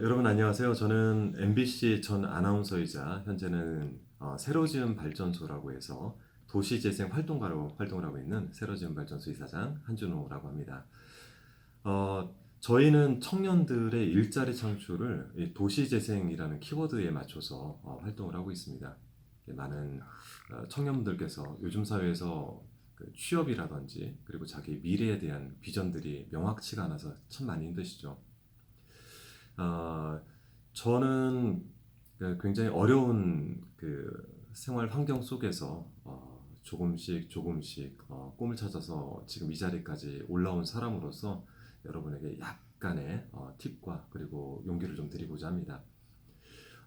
여러분 안녕하세요. 저는 MBC 전 아나운서이자 현재는 어, 새로 지은 발전소라고 해서 도시재생 활동가로 활동을 하고 있는 새로 지은 발전소 이사장 한준호라고 합니다. 어, 저희는 청년들의 일자리 창출을 이 도시재생이라는 키워드에 맞춰서 어, 활동을 하고 있습니다. 많은 어, 청년분들께서 요즘 사회에서 그 취업이라든지 그리고 자기 미래에 대한 비전들이 명확치가 않아서 참 많이 힘드시죠. 어, 저는 그 굉장히 어려운 그 생활 환경 속에서 어, 조금씩 조금씩 어, 꿈을 찾아서 지금 이 자리까지 올라온 사람으로서 여러분에게 약간의 어, 팁과 그리고 용기를 좀 드리고자 합니다.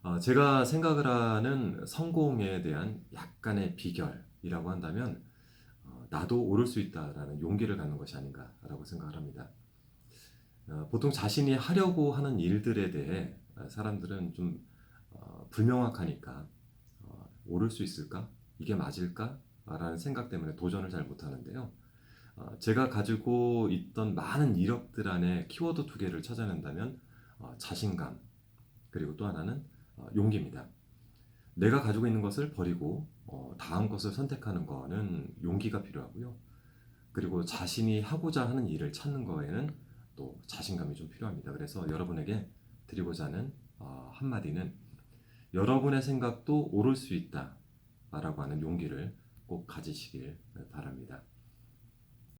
어, 제가 생각을 하는 성공에 대한 약간의 비결이라고 한다면 어, 나도 오를 수 있다라는 용기를 갖는 것이 아닌가라고 생각을 합니다. 어, 보통 자신이 하려고 하는 일들에 대해 어, 사람들은 좀 어, 불명확하니까 어, 오를 수 있을까? 이게 맞을까? 라는 생각 때문에 도전을 잘 못하는데요. 어, 제가 가지고 있던 많은 이력들 안에 키워드 두 개를 찾아낸다면 어, 자신감 그리고 또 하나는 어, 용기입니다. 내가 가지고 있는 것을 버리고 어, 다음 것을 선택하는 거는 용기가 필요하고요. 그리고 자신이 하고자 하는 일을 찾는 거에는 또 자신감이 좀 필요합니다. 그래서 여러분에게 드리고자 하는 어, 한마디는 여러분의 생각도 오를 수 있다 라고 하는 용기를 꼭 가지시길 바랍니다.